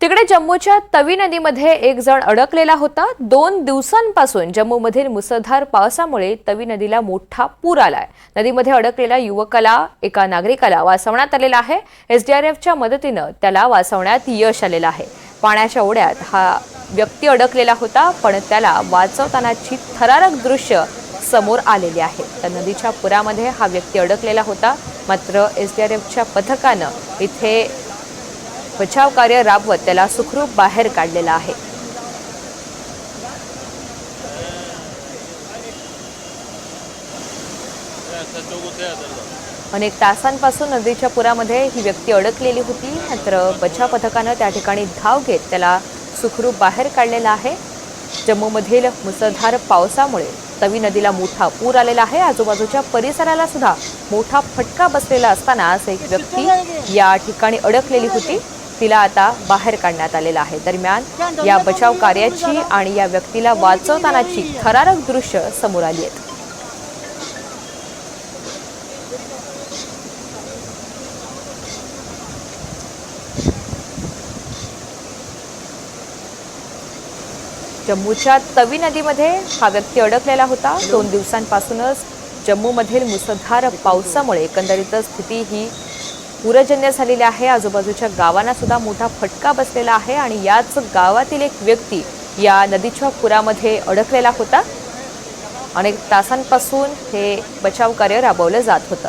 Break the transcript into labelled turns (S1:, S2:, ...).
S1: तिकडे जम्मूच्या तवी नदीमध्ये एक जण अडकलेला होता. दोन दिवसांपासून जम्मूमधील मुसळधार पावसामुळे तवी नदीला मोठा पूर आलाय. नदीमध्ये अडकलेल्या युवकाला एका नागरिकाला वाचवण्यात आलेला आहे. एसडीआरएफच्या मदतीनं त्याला वाचवण्यात यश आलेलं आहे. पाण्याच्या ओढ्यात हा व्यक्ती अडकलेला होता पण त्याला वाचवतानाची थरारक दृश्य समोर आलेली आहे. तर नदीच्या पुरामध्ये हा व्यक्ती अडकलेला होता. मात्र एसडीआरएफच्या पथकानं इथे बचाव कार्य राबवत त्याला सुखरूप बाहेर काढलेला आहे. अनेक तासांपासून नदीच्या पुरामध्ये ही व्यक्ती अडकलेली होती. मात्र बचाव पथकानं त्या ठिकाणी धाव घेत त्याला सुखरूप बाहेर काढलेला आहे. जम्मूमधील मुसळधार पावसामुळे तवी नदीला मोठा पूर आलेला आहे. आजूबाजूच्या परिसराला सुद्धा मोठा फटका बसलेला असतानाच एक व्यक्ती या ठिकाणी अडकलेली होती. तिला आता बाहेर काढण्यात आलेला आहे. दरम्यान या बचाव कार्याची आणि या व्यक्तीला वाचवतानाची थरारक दृश्य समोर आली आहेत. जम्मूच्या तवी नदीमध्ये हा व्यक्ती अडकलेला होता. दोन दिवसांपासूनच जम्मूमधील मुसळधार पावसामुळे एकंदरीतच स्थिती ही पूरजन्य झालेली आहे. आजूबाजूच्या गावांना सुद्धा मोठा फटका बसलेला आहे आणि याच गावातील एक व्यक्ती या नदीच्या पुरामध्ये अडकलेला होता. अनेक तासांपासून हे बचाव कार्य राबवलं जात होतं.